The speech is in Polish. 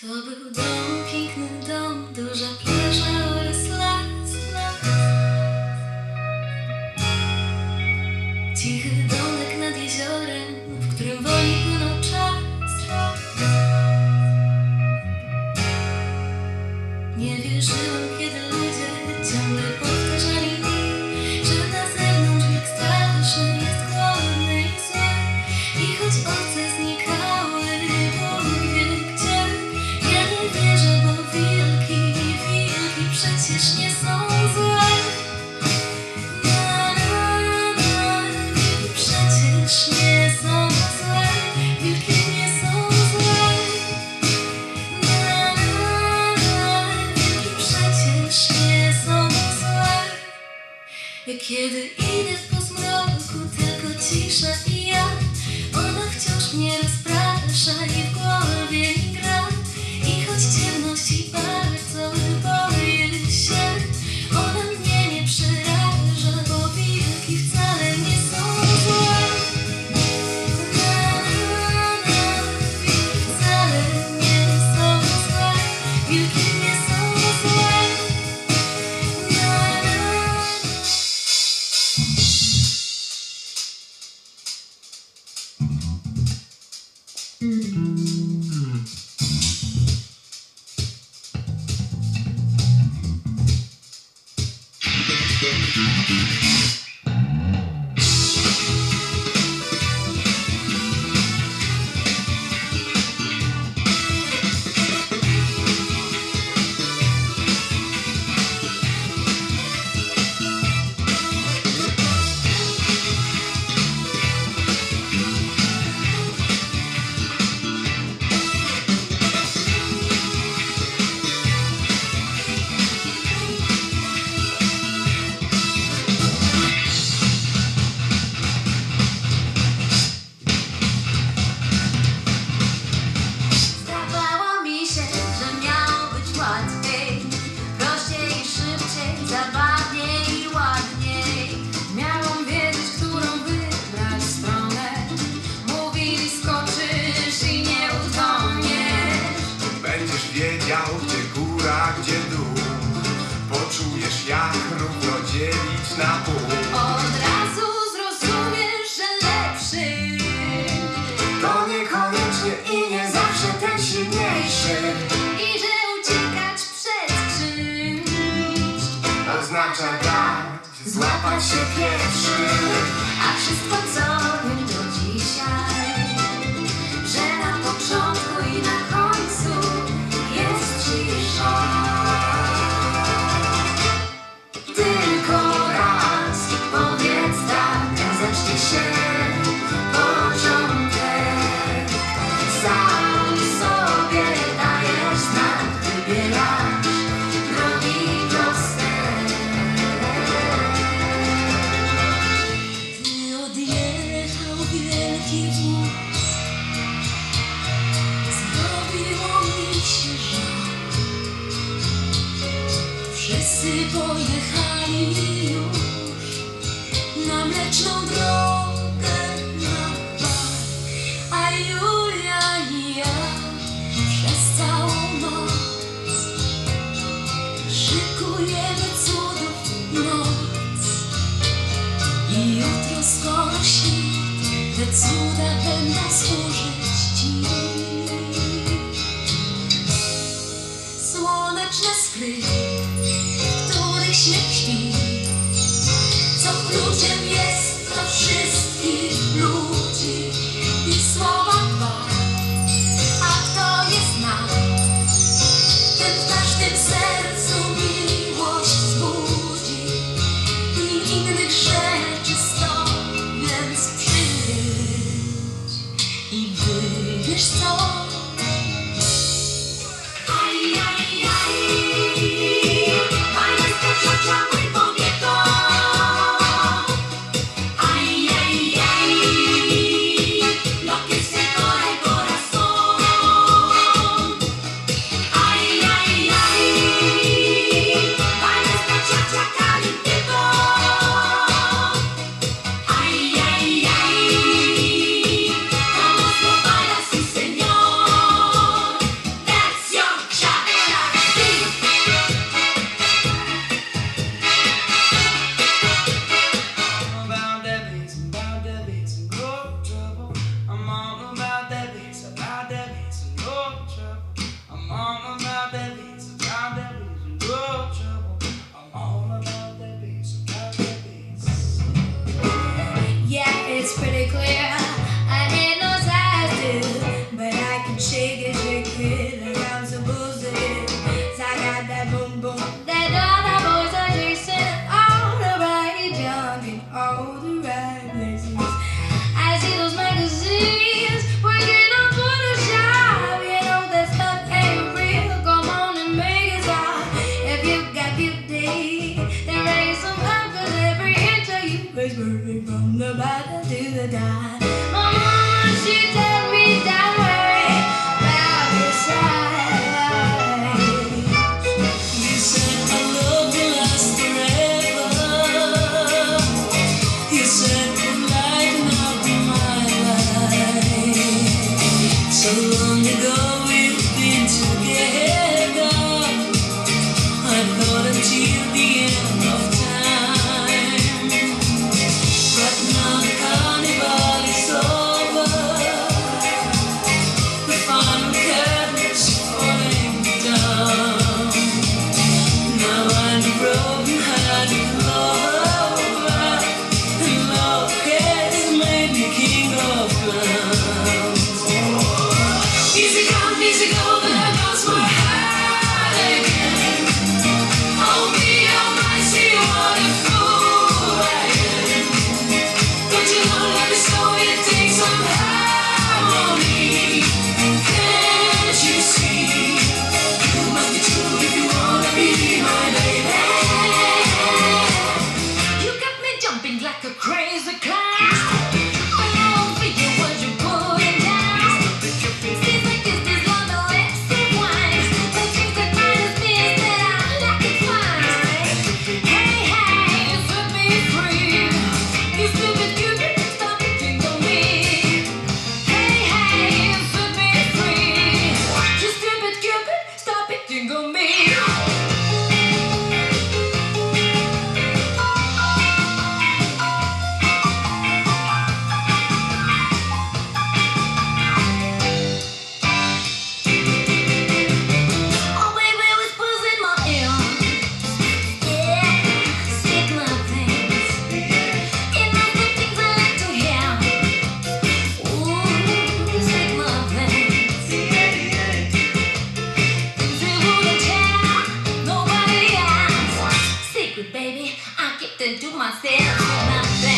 To był dom, piękny dom, duża plaża oraz las, las. Cichy domek nad jeziorem, w którym woli płynął czas. Nie wierzyłam, kiedy przecież nie są złe. Na, na, na, przecież nie są złe, wilki nie są złe. Na, na, na, wilki przecież nie są złe. Kiedy idę w pozmroku, tylko cisza i ja, ona wciąż mnie rozprasza. Thank you. jak równo dzielić na pół. Od razu zrozumiesz, że lepszy to niekoniecznie i nie zawsze ten silniejszy. I że uciekać przed czymś oznacza dać, złapać się pierwszy, a wszystko co nie. shine. please. baby. I get to to myself. My